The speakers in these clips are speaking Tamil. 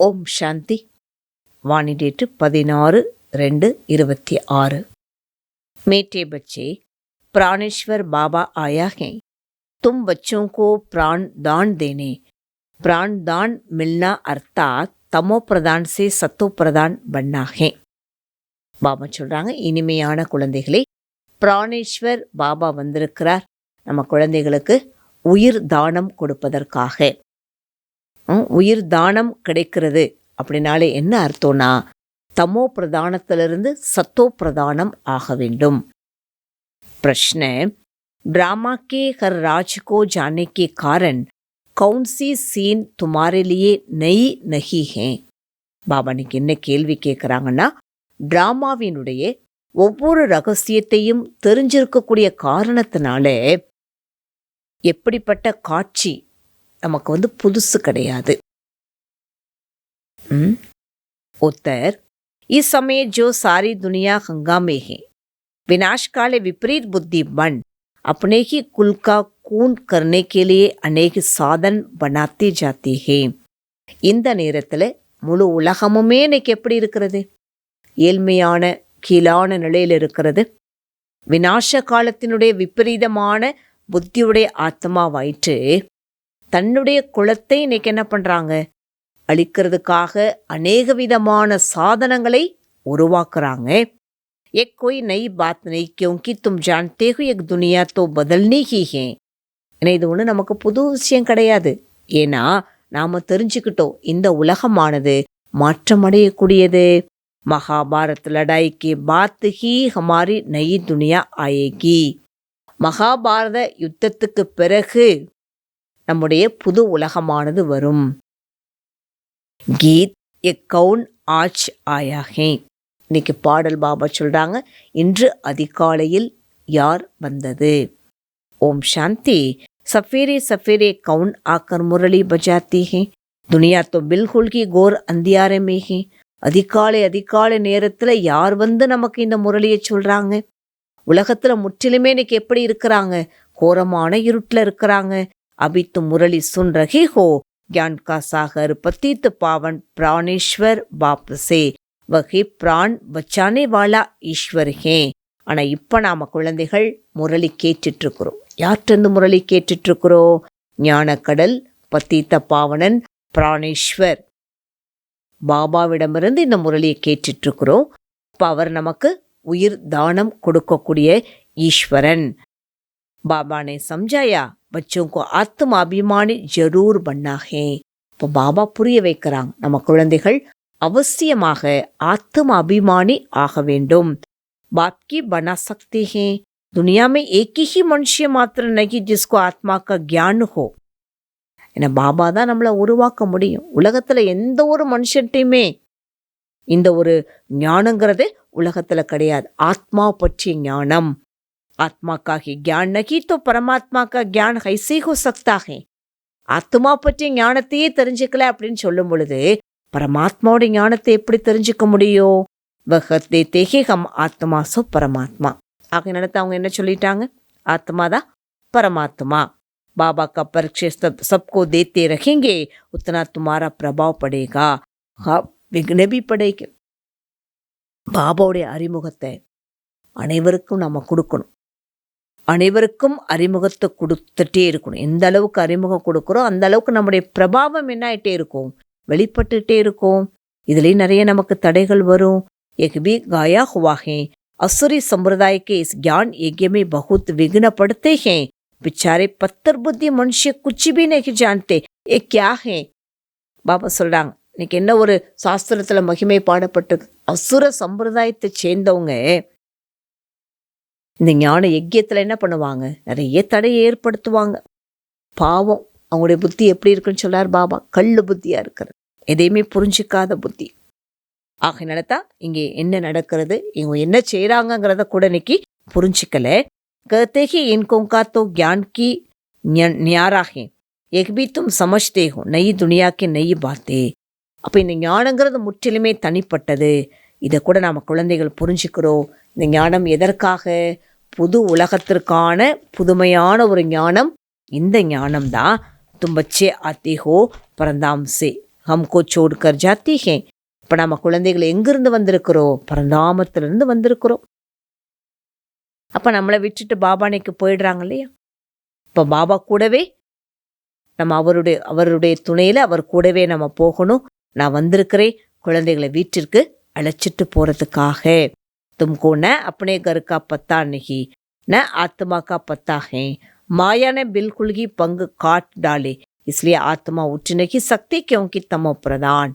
ஓம் சாந்தி वाणी डेट பதினாறு ரெண்டு இருபத்தி ஆறு मीठे बच्चे प्राणेश्वर बाबा आया है तुम बच्चों को प्राण दान देने प्राण दान मिलना अर्थात तमो प्रदान से सतो प्रदान बनना है பாபா சொல்றாங்க இனிமையான குழந்தைகளே பிராணேஸ்வர் பாபா வந்திருக்கிறார் நம்ம குழந்தைகளுக்கு உயிர் தானம் கொடுப்பதற்காக ம், உயிர் தானம் கிடைக்கிறது அப்படின்னாலே என்ன அர்த்தம்னா தமோ பிரதானத்திலிருந்து சத்தோ பிரதானம் ஆக வேண்டும் प्रश्न ड्रामा के हर राज को जानने के कारण कौन सी सीन तुम्हारे लिए नई नहीं है பாபா இன்னைக்கு என்ன கேள்வி கேட்குறாங்கன்னா டிராமாவினுடைய ஒவ்வொரு ரகசியத்தையும் தெரிஞ்சிருக்கக்கூடிய காரணத்தினால எப்படிப்பட்ட காட்சி நமக்கு வந்து புதுசு கிடையாது ம்? उत्तर इस समय जो सारी दुनिया हंगामे है विनाश काले विपरीत बुद्धि बन अपने ही कुल का खून करने के लिए अनेक साधन बनाती जाती है இந்த நேரத்தில் முழு உலகமுமே இன்னைக்கு எப்படி இருக்கிறது ஏழ்மையான கீழான நிலையில் இருக்கிறது வினாச காலத்தினுடைய விபரீதமான புத்தியுடைய ஆத்மாவாயிற்று தன்னுடைய குலத்தை இன்னைக்கு என்ன பண்றாங்க அழிக்கிறதுக்காக அநேக விதமான சாதனங்களை உருவாக்குறாங்க एक कोई नई बात नहीं क्योंकि तुम जानते हो एक दुनिया तो बदलनी ही है ஏன்னா இது ஒன்றும் நமக்கு புது விஷயம் கிடையாது ஏன்னா நாம தெரிஞ்சுக்கிட்டோம் இந்த உலகமானது மாற்றமடையக்கூடியது மகாபாரத் லடாய்க்கு பாத் ஹி ஹமாரி நயி துனியா ஆயேகி மகாபாரத யுத்தத்துக்கு பிறகு நம்முடைய புது உலகமானது வரும். கீத் எ கவுன் ஆச் ஆயாகே. இன்னைக்கு பாடல் பாபா சொல்கிறாங்க இன்று அதிகாலையில் யார் வந்தது? ஓம் சாந்தி. சஃபேரே சஃபேரே கவுன் ஆக்கர் முரளி பஜாத்தி ஹே துனியா தோ பில்குல்கி கோர் அந்தியாரமேகே அதிகாலை அதிகாலை நேரத்தில் யார் வந்து நமக்கு இந்த முரளியை சொல்கிறாங்க உலகத்தில் முற்றிலுமே இன்னைக்கு எப்படி இருக்கிறாங்க? கோரமான இருட்டில் இருக்கிறாங்க. அபித்து முரளி சுன் ரஹே ஹோ ज्ञान का सागर पतित पावन प्राणेश्वर बाप से वही பிரான் பச்சானே வாலா ஈஸ்வர் ஹே ஆனா இப்ப நாம குழந்தைகள் முரளி கேட்டுட்டு இருக்கிறோம் யார்கிட்ட முரளி கேட்டுட்டு இருக்கிறோம் ஞானக்கடல் பத்தித்த பாவனன் பிராணேஸ்வர் பாபாவிடமிருந்து இந்த முரளியை கேட்டுட்டு இருக்கிறோம் இப்ப அவர் நமக்கு உயிர் தானம் கொடுக்கக்கூடிய ஈஸ்வரன் बाबा ने समझाया बच्चों को आत्माभिमानी जरूर बनना है இப்போ பாபா புரிய வைக்கிறாங்க நம்ம குழந்தைகள் அவசியமாக ஆத்ம அபிமானி ஆக வேண்டும் बाप की बना सकते हैं दुनिया में एक ही मनुष्य मात्र नहीं जिसको आत्मा का ज्ञान हो ஏன்னா பாபா தான் நம்மளை உருவாக்க முடியும் உலகத்துல எந்த ஒரு மனுஷன்ட்டையுமே இந்த ஒரு ஞானங்கிறது உலகத்துல கிடையாது ஆத்மா பற்றிய ஞானம் आत्मा का ही ज्ञान नहीं तो परमात्मा का ज्ञान कैसे हो सकता है ஆத்மா பற்றிய ஞானத்தையே தெரிஞ்சுக்கல அப்படின்னு சொல்லும் பொழுது பரமாத்மாவோட ஞானத்தை எப்படி தெரிஞ்சுக்க முடியும் வகத்தே தேகே ஹம் ஆத்மா சோ பரமாத்மா ஆக நடத்த அவங்க என்ன சொல்லிட்டாங்க ஆத்மா தான் பரமாத்மா बाबा का परिचय सब सबको देते रखेंगे उतना तुम्हारा प्रभाव पड़ेगा हाँ विघ्न भी पड़ेगा பாபாவுடைய அறிமுகத்தை அனைவருக்கும் நம்ம கொடுக்கணும் அனைவருக்கும் அறிமுகத்தை கொடுத்துட்டே இருக்கணும் எந்த அளவுக்கு அறிமுகம் கொடுக்குறோம் அந்த அளவுக்கு நம்முடைய பிரபாவம் என்ன ஆயிட்டே இருக்கும் வெளிப்பட்டுட்டே இருக்கும் இதுலயும் நிறைய நமக்கு தடைகள் வரும் एक भी गाया हुआ है असुरी संप्रदाय के इस ज्ञान यज्ञ में बहुत विघ्न पड़ते हैं बेचारे पत्थर बुद्धि मनुष्य कुछ भी नहीं जानते ये क्या है பாபா சொல்றாங்க இன்னைக்கு என்ன ஒரு சாஸ்திரத்துல மகிமை பாடப்பட்டது அசுர சம்பிரதாயத்தை சேர்ந்தவங்க இந்த ஞான யஜ்யத்துல என்ன பண்ணுவாங்க நிறைய தடையை ஏற்படுத்துவாங்க பாவம் அவங்களுடைய புத்தி எப்படி இருக்குன்னு சொல்லார் பாபா கள்ளு புத்தியா இருக்கிறது எதையுமே புரிஞ்சிக்காத புத்தி ஆகையினால தான் இங்கே என்ன நடக்கிறது இவங்க என்ன செய்றாங்கங்கிறத கூட இன்னைக்கு புரிஞ்சிக்கல कहते ही इनको का तो ज्ञान की न्य- न्यारा है एक भी तुम समझते हो नई दुनिया की नई बातें அப்போ இந்த ஞானங்கிறது முற்றிலுமே தனிப்பட்டது இதை கூட நாம குழந்தைகள் புரிஞ்சுக்கிறோம் இந்த ஞானம் எதற்காக புது உலகத்திற்கான புதுமையான ஒரு ஞானம். இந்த ஞானம் தான் தும் பச்சே ஆத்தி ஹோ பரந்தாம் ஹம்கோ சோடுக்கர் கர் ஹே. இப்போ நம்ம குழந்தைகள் எங்கிருந்து வந்திருக்கிறோம் பரந்தாமத்திலிருந்து வந்திருக்கிறோம். அப்போ நம்மளை விட்டுட்டு பாபானைக்கு போயிடுறாங்க இல்லையா? இப்போ பாபா கூடவே நம்ம அவருடைய அவருடைய துணையில் அவர் கூடவே நம்ம போகணும். நான் வந்திருக்கிறேன். குழந்தைகளை வீட்டிற்கு அழைச்சிட்டு போகிறதுக்காக तुमको न अपने घर का पता नहीं न आत्मा का पता है माया ने बिल्कुल ही पंग काट डाले इसलिए ஆத்மா உற்று நகி சக்தி கியோங்கி தமோ பிரதான்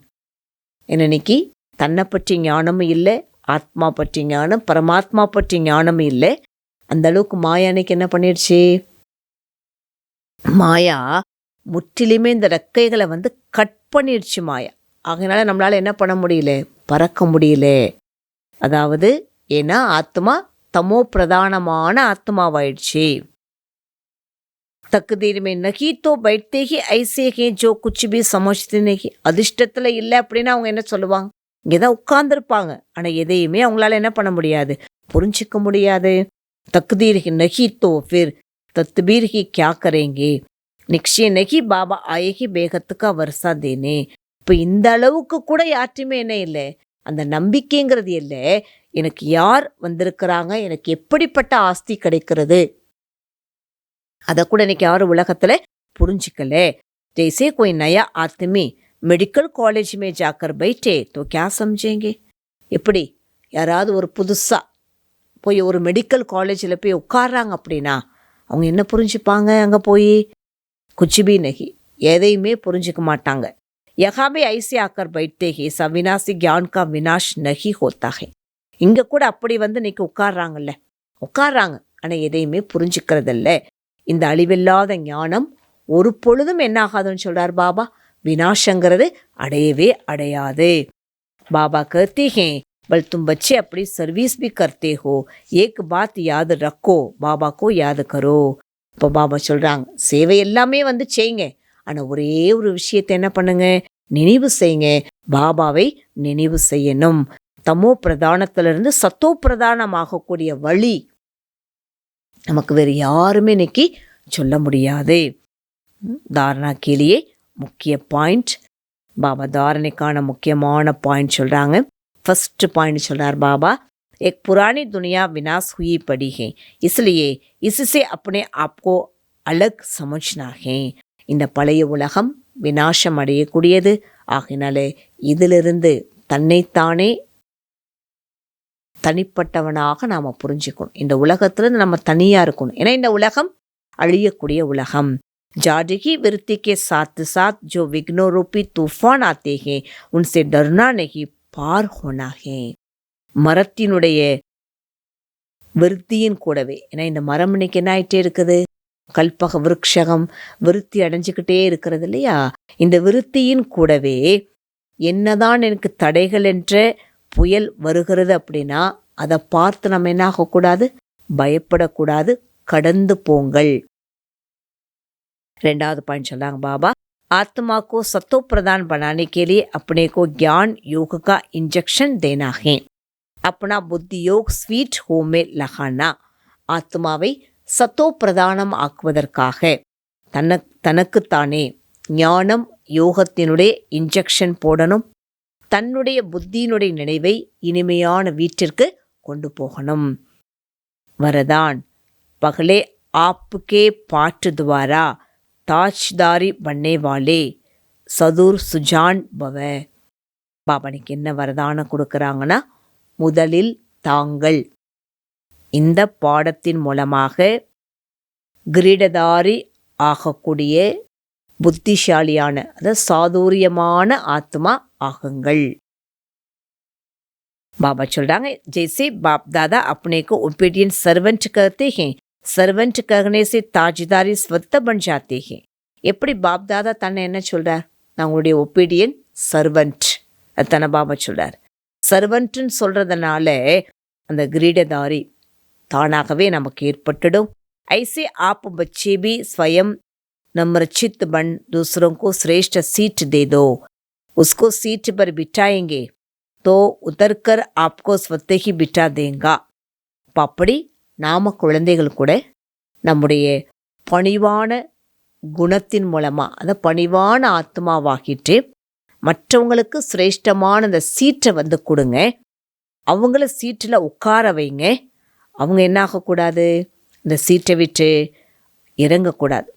இன்னைக்கு தன்னை பற்றி ஞானமும் இல்லை ஆத்மா பற்றி ஞானம் பரமாத்மா பற்றி ஞானமும் இல்லை அந்த அளவுக்கு மாயா அன்னைக்கு என்ன பண்ணிடுச்சு மாயா முற்றிலுமே இந்த ரெக்கைகளை வந்து கட் பண்ணிடுச்சு மாயா அதனால நம்மளால என்ன பண்ண முடியல பறக்க முடியல அதாவது ஏன்னா ஆத்மா தமோ பிரதானமான ஆத்மாவாயிடுச்சு தக்குதீர் में नहीं तो बैठते ही ऐसे हैं जो कुछ भी समझते नहीं அதிர்ஷ்டத்தில் இல்லை அப்படின்னு அவங்க என்ன சொல்லுவாங்க இங்கே தான் உட்கார்ந்துருப்பாங்க ஆனால் எதையுமே அவங்களால என்ன பண்ண முடியாது புரிஞ்சிக்க முடியாது தக்குதீர் ही नहीं तो फिर तदबीर ही क्या करेंगे நிச்சய நகி பாபா ஆயகி பேகத்துக்கா வருஷா தேனே இப்போ இந்த அளவுக்கு கூட யார்ட்டுமே என்ன இல்லை அந்த நம்பிக்கைங்கிறது இல்லை எனக்கு யார் வந்திருக்கிறாங்க எனக்கு எப்படிப்பட்ட ஆஸ்தி கிடைக்கிறது அதை கூட இன்னைக்கு யாரும் உலகத்துல புரிஞ்சுக்கல ஜெய்சே कोई नया आदमी மெடிக்கல் காலேஜ் மே ஜாக்கர் பைட்டே तो क्या समझेंगे எப்படி யாராவது ஒரு புதுசா போய் ஒரு மெடிக்கல் காலேஜில் போய் உட்கார்றாங்க அப்படின்னா அவங்க என்ன புரிஞ்சுப்பாங்க அங்கே போய் குச்சிபி நகி எதையுமே புரிஞ்சுக்க மாட்டாங்க யஹா பி ஐசி ஆக்கர் பைட்டே ஹே சவினாசி கியான் கா வினாஷ் நகி ஹோத்தா ஹே இங்கே கூட அப்படி வந்து இன்னைக்கு உட்கார்றாங்கல்ல உட்கார்றாங்க ஆனால் எதையுமே புரிஞ்சுக்கிறதில்ல இந்த அழிவில்லாத ஞானம் ஒரு பொழுதும் என்ன ஆகாதுன்னு சொல்றார் பாபா வினாஷங்கிறது அடையவே அடையாது பாபா कहते हैं बल तुम बच्चे अपनी सर्विस भी करते हो एक बात याद रखो பாபா को याद करो இப்போ பாபா சொல்றாங்க சேவை எல்லாமே வந்து செய்யுங்க ஆனால் ஒரே ஒரு விஷயத்தை என்ன பண்ணுங்க நினைவு செய்யுங்க பாபாவை நினைவு செய்யணும் தமோ பிரதானத்திலிருந்து சத்தோ பிரதானமாகக்கூடிய வழி நமக்கு வேறு யாருமே இன்னைக்கு சொல்ல முடியாது ம், தாரணா கீழே முக்கிய பாயிண்ட் பாபா தாரணைக்கான முக்கியமான பாயிண்ட் சொல்றாங்க ஃபர்ஸ்ட் பாயிண்ட் சொல்றார் பாபா एक पुरानी दुनिया विनाश हुई पड़ी है इसलिए इससे अपने आप को अलग समझना है இந்த பழைய உலகம் வினாசம் அடையக்கூடியது ஆகினாலே இதிலிருந்து தன்னைத்தானே தனிப்பட்டவனாக நாம் புரிஞ்சுக்கணும் இந்த உலகத்திலிருந்து நம்ம தனியாக இருக்கணும் ஏன்னா இந்த உலகம் அழியக்கூடிய உலகம் जादगी वृत्ति के साथ साथ जो विघ्नों रूपी तूफान आते हैं उनसे डरना नहीं पार होना है மரத்தினுடைய விருத்தியின் கூடவே ஏன்னா இந்த மரம் இன்னைக்கு என்ன ஆயிட்டே இருக்குது கல்பக விருட்சகம் விருத்தி அடைஞ்சுக்கிட்டே இருக்கிறது இல்லையா இந்த விருத்தியின் கூடவே என்னதான் எனக்கு தடைகள் என்ற புயல் வருகிறது அப்படின்னா அதை பார்த்து நம்ம என்ன ஆகக்கூடாது பயப்படக்கூடாது கடந்து போங்கள் ரெண்டாவது பாயிண்ட் சொல்லாங்க பாபா आत्मा को सतो प्रदान बनाने के लिए अपने को ज्ञान योग का इंजेक्शन देना है अपना बुद्धि योग स्वीट हो में लगाना ஆத்மாவை சத்தோ பிரதானம் ஆக்குவதற்காக தன தனக்குத்தானே ஞானம் யோகத்தினுடைய இன்ஜெக்ஷன் போடணும் தன்னுடைய புத்தியினுடைய நினைவை இனிமையான வீட்டிற்கு கொண்டு போகணும். வரதான். பகலே ஆப்புக்கே பாட்டு துவாரா தாஜ்தாரி பண்ணேவாலே சதுர் சுஜான் பவ. பாபனுக்கு என்ன வரதானம் கொடுக்குறாங்கன்னா முதலில் தாங்கள். இந்த பாடத்தின் மூலமாக கிரீடதாரி ஆகக்கூடிய புத்திசாலியான அதாவது சாதுரியமான ஆத்மா ஆகுங்கள் बाबा चल रहा है जैसे बाप दादा अपने को ओबीडियंट सर्वेंट कहते हैं सर्वेंट कहने से ताजदारी स्वतः बन जाते हैं எப்படி பாப் தாதா தன்னை என்ன சொல்றார் நான் உங்களுடைய ஒப்பீடியன் சர்வெண்ட் அது தன்னை பாபா சொல்றார் சர்வெண்ட்னு சொல்றதுனால அந்த கிரீடதாரி தானாகவே நமக்கு ஏற்பட்டுடும் ऐसे आप बच्चे भी स्वयं नम्रचित बन दूसरों को श्रेष्ठ सीट दे दो उसको सीट पर बिठाएंगे तो उतर कर आपको स्वतः ही बिठा देगा இப்போ அப்படி நாம குழந்தைகள் கூட நம்முடைய பணிவான குணத்தின் மூலமாக அதை பணிவான ஆத்மாவாக்கிட்டு மற்றவங்களுக்கு சிரேஷ்டமான அந்த சீட்டை வந்து கொடுங்க அவங்கள சீட்டில் உட்கார வைங்க அவங்க என்ன ஆகக்கூடாது இந்த சீட்டை விட்டு இறங்கக்கூடாது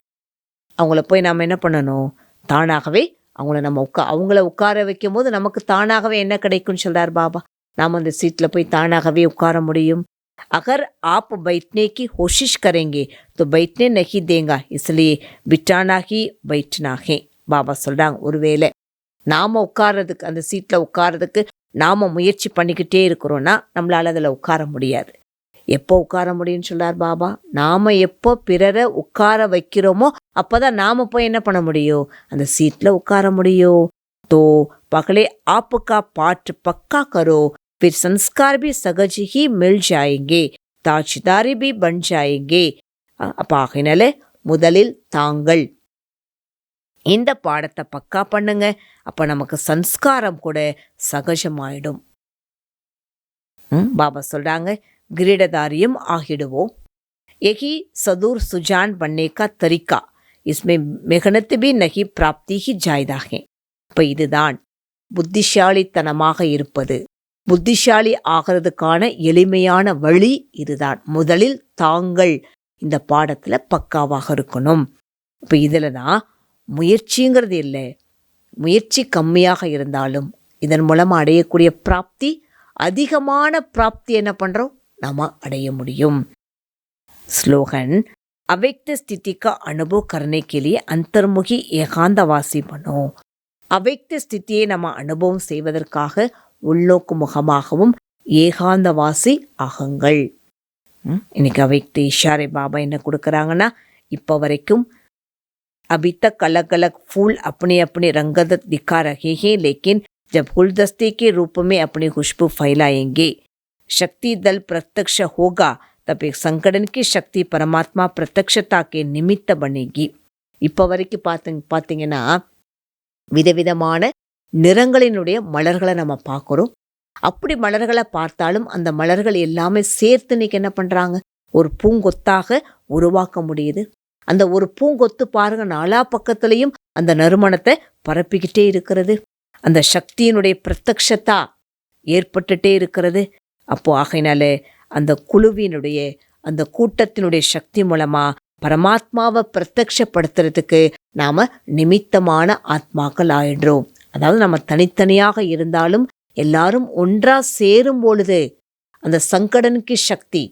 அவங்கள போய் நாம் என்ன பண்ணணும் தானாகவே அவங்கள நம்ம உட்கா அவங்கள உட்கார வைக்கும் போது நமக்கு தானாகவே என்ன கிடைக்கும்னு சொல்றார் பாபா நாம் அந்த சீட்டில் போய் தானாகவே உட்கார முடியும் अगर आप बैठने की कोशिश करेंगे तो बैठने नहीं देगा इसलिए बिठाना ही बैठना है பாபா சொல்றாங்க ஒருவேளை நாம உட்கார்றதுக்கு அந்த சீட்ல உட்கார்றதுக்கு நாம முயற்சி பண்ணிக்கிட்டே இருக்கிறோம்னா நம்மளால அதில் உட்கார முடியாது எப்போ உட்கார முடியும்னு சொல்றார் பாபா நாம எப்போ பிறரை உட்கார வைக்கிறோமோ அப்பதான் நாம போய் என்ன பண்ண முடியும் அந்த சீட்ல உட்கார முடியும் तो पगले आपका पाठ पक्का करो फिर संस्कार भी सहज ही मिल जाएंगे தாட்சிதாரி பி பன் ஜாயேங்கே அப்ப ஆகினால முதலில் தாங்கள் இந்த பாடத்தை பக்கா பண்ணுங்க அப்ப நமக்கு சன்ஸ்காரம் கூட சகஜமாயிடும் ம், பாபா சொல்றாங்க கிரீடதாரியம் ஆகிடுவோம் यही सदूर सुजान बनने का तरीका इसमें मेहनत भी नहीं प्राप्ति ही जायदा है இப்ப இதுதான் புத்திசாலித்தனமாக இருப்பது புத்திசாலி ஆகிறதுக்கான எளிமையான வழி இதுதான் முதலில் தாங்கள் இந்த பாடத்துல பக்காவாக இருக்கணும் இப்ப இதுல தான் முயற்சிங்கிறது இல்லை முயற்சி கம்மியாக இருந்தாலும் இதன் மூலமா அடையக்கூடிய பிராப்தி அதிகமான பிராப்தி என்ன பண்றோம் நாம அடைய முடியும் स्लोगन अव्यक्त स्थिति का अनुभव करने के लिए अंतर्मुखी ஏகாந்தவாசி பண்ணோ அவ்யக்த ஸ்திதியை நம்ம அனுபவம் செய்வதற்காக உள்நோக்கு முகமாகவும் ஏகாந்தவாசி ஆகுங்கள் ம், இன்னைக்கு அவ்யக்த இஷாரை பாபா என்ன கொடுக்குறாங்கன்னா இப்போ வரைக்கும் अभी तक अलग अलग फूल अपने अपने रंगत दिखा रहे हैं लेकिन जब गुलदस्ते के रूप में अपनी खुशबू फैलाएंगे शक्ति दल प्रत्यक्ष होगा तब एक संगठन की शक्ति परमात्मा प्रत्यक्षता के निमित्त बनेगी இப்போ வரைக்கும் பார்த்தீங்க பார்த்தீங்கன்னா விதவிதமான நிறங்களினுடைய மலர்களை நம்ம பார்க்குறோம் அப்படி மலர்களை பார்த்தாலும் அந்த மலர்கள் எல்லாமே சேர்த்து இன்னைக்கு என்ன பண்றாங்க ஒரு பூங்கொத்தாக உருவாக்க முடியுது அந்த ஒரு பூங்கொத்து பாருங்க நாலா பக்கத்துலயும் அந்த நறுமணத்தை பரப்பிக்கிட்டே இருக்கிறது அந்த சக்தியினுடைய பிரத்யக்ஷத்தா ஏற்பட்டுட்டே இருக்கிறது அப்போ ஆகையினால அந்த குழுவினுடைய அந்த கூட்டத்தினுடைய சக்தி மூலமாக பரமாத்மாவை பிரத்யப்படுத்துறதுக்கு நாம் நிமித்தமான ஆத்மாக்கள் ஆயிடுறோம். அதாவது நம்ம தனித்தனியாக இருந்தாலும் எல்லாரும் ஒன்றாக சேரும் பொழுது அந்த சங்கடனுக்கு சக்தி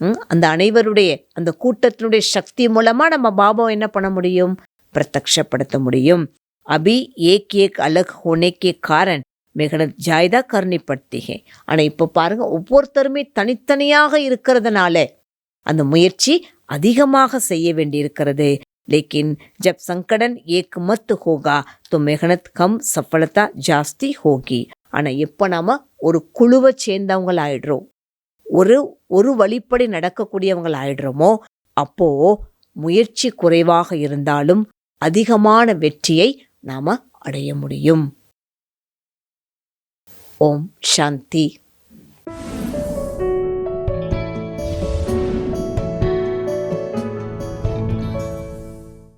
ம், அந்த அனைவருடைய அந்த கூட்டத்தினுடைய சக்தி மூலமாக நம்ம பாபாவை என்ன பண்ண முடியும்? பிரத்யப்படுத்த முடியும். அபி ஏக் ஏக் அலக் ஹோனே கே காரன். மெகனத் ஜாய்தா கர்ணி படுத்தி ஹே ஆனா இப்ப பாருங்க ஒவ்வொருத்தருமே தனித்தனியாக இருக்கிறதுனால அந்த முயற்சி அதிகமாக செய்ய வேண்டியிருக்கிறது लेकिन जब संकटन एक मत होगा तो मेहनत कम सफलता ஜாஸ்தி होगी ஆனா எப்ப நாம ஒரு குழுவை சேர்ந்தவங்கள் ஆயிடுறோம் ஒரு ஒரு வழிப்படி நடக்கக்கூடியவங்கள் ஆயிடுறோமோ அப்போ முயற்சி குறைவாக இருந்தாலும் அதிகமான வெற்றியை நாம அடைய முடியும் ஓம் சாந்தி